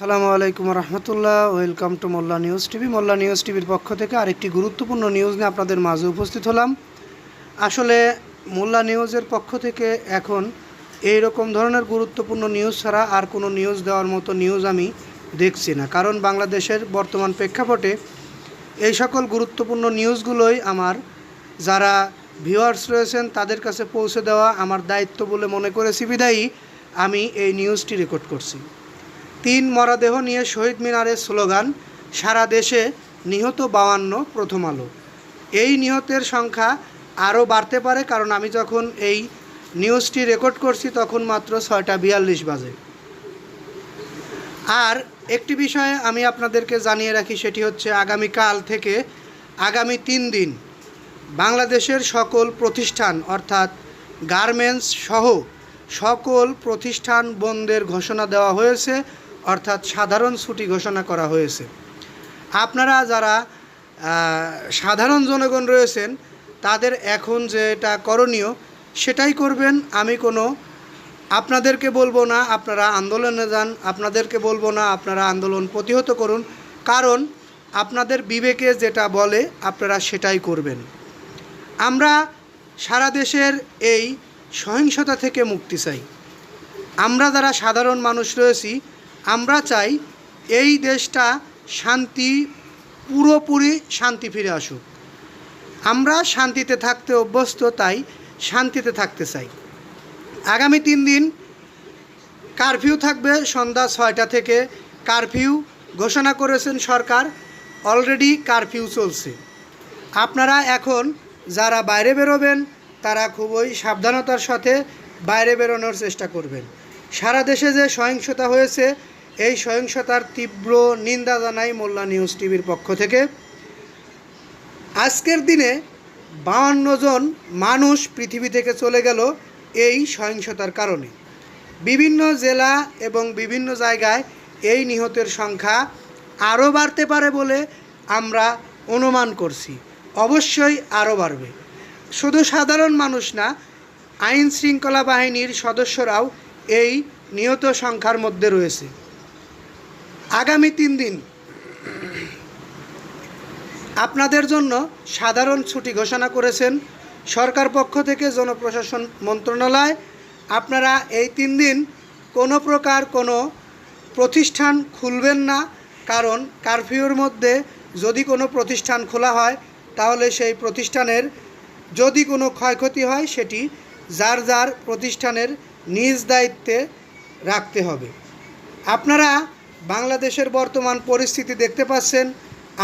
সালামু আলাইকুম রহমতুল্লাহ, welcome to Molla news TV. Molla news টিভির পক্ষ থেকে আরেকটি গুরুত্বপূর্ণ নিউজ নিয়ে আপনাদের মাঝে উপস্থিত হলাম। আসলে মোল্লা নিউজের পক্ষ থেকে এখন এই রকম ধরনের গুরুত্বপূর্ণ নিউজ ছাড়া আর কোনো নিউজ দেওয়ার মতো নিউজ আমি দেখছি না। কারণ বাংলাদেশের বর্তমান প্রেক্ষাপটে এই সকল গুরুত্বপূর্ণ নিউজগুলোই আমার, যারা ভিউয়ার্স রয়েছেন, তাদের কাছে পৌঁছে দেওয়া আমার দায়িত্ব বলে মনে করেছি বিদায়ী আমি এই নিউজটি রেকর্ড করছি। তিন মরদেহ নিয়ে শহীদ মিনারের স্লোগান, সারা দেশে নিহত বাউান্ন প্রথম আলো এই নিহতের সংখ্যা আরও বাড়তে পারে কারণ আমি যখন এই নিউজটি রেকর্ড করছি তখন মাত্র ছয়টা বিয়াল্লিশ বাজে। আর একটি বিষয়ে আমি আপনাদেরকে জানিয়ে রাখি, সেটি হচ্ছে আগামীকাল থেকে আগামী তিন দিন বাংলাদেশের সকল প্রতিষ্ঠান, অর্থাৎ গার্মেন্টস সহ সকল প্রতিষ্ঠান বন্ধের ঘোষণা দেওয়া হয়েছে। অর্থাৎ সাধারণ ছুটি ঘোষণা করা হয়েছে। আপনারা যারা সাধারণ জনগণ রয়েছেন, তাদের এখন যেটা করণীয়, সেটাই করবেন। আমি কোনো, আপনাদেরকে বলব না, আপনারা আন্দোলনে যান, আপনাদেরকে বলব না, আপনারা আন্দোলন প্রতিহত করুন। কারণ, আপনাদের বিবেকে যেটা বলে, আপনারা সেটাই করবেন। আমরা সারা দেশের এই সহিংসতা থেকে মুক্তি চাই। আমরা যারা সাধারণ মানুষ রয়েছি আমরা চাই এই দেশটা শান্তি, পুরোপুরি শান্তি ফিরে আসুক। আমরা শান্তিতে থাকতে অভ্যস্ত, তাই শান্তিতে থাকতে চাই। আগামী তিন দিন কারফিউ থাকবে, সন্ধ্যা ছয়টা থেকে কারফিউ ঘোষণা করেছেন সরকার, অলরেডি কারফিউ চলছে। আপনারা এখন যারা বাইরে বেরোবেন, তারা খুবই সাবধানতার সাথে বাইরে বেরোনোর চেষ্টা করবেন। সারা দেশে যে সহিংসতা হয়েছে, এই সহিংসতার তীব্র নিন্দা জানাই মোল্লা নিউজ টিভির পক্ষ থেকে। আজকের দিনে বাউান্ন জন মানুষ পৃথিবী থেকে চলে গেল এই সহিংসতার কারণে। বিভিন্ন জেলা এবং বিভিন্ন জায়গায় এই নিহতের সংখ্যা আরও বাড়তে পারে বলে আমরা অনুমান করছি। অবশ্যই আরও বাড়বে। শুধু সাধারণ মানুষ না আইন শৃঙ্খলা বাহিনীর সদস্যরাও এই নিহত সংখ্যার মধ্যে রয়েছে। আগামী তিন দিন আপনাদের জন্য সাধারণ ছুটি ঘোষণা করেছেন সরকার পক্ষ থেকে জনপ্রশাসন মন্ত্রণালয়। আপনারা এই তিন দিন কোনো প্রকার কোনো প্রতিষ্ঠান খুলবেন না, কারণ কারফিউর মধ্যে যদি কোনো প্রতিষ্ঠান খোলা হয়, তাহলে সেই প্রতিষ্ঠানের যদি কোনো ক্ষয়ক্ষতি হয়, সেটি যার যার প্রতিষ্ঠানের নিজ দায়িত্বে রাখতে হবে। আপনারা বাংলাদেশের বর্তমান পরিস্থিতি দেখতে পাচ্ছেন,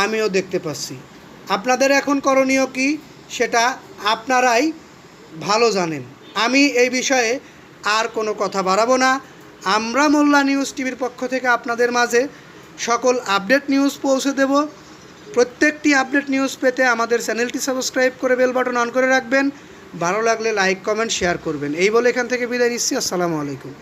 আমিও দেখতে পাচ্ছি। আপনাদের এখন করণীয় কি সেটা আপনারাই ভালো জানেন। আমি এই বিষয়ে আর কোনো কথা বাড়াবো না। আমরা মোল্লা নিউজ টিভির পক্ষ থেকে আপনাদের মাঝে সকল আপডেট নিউজ পৌঁছে দেব। প্রত্যেকটি আপডেট নিউজ পেতে আমাদের চ্যানেলটি সাবস্ক্রাইব করে বেল বাটন অন করে রাখবেন। ভালো লাগলে লাইক কমেন্ট শেয়ার করবেন। এই বলে এখান থেকে বিদায় নিচ্ছি। আসসালামু আলাইকুম।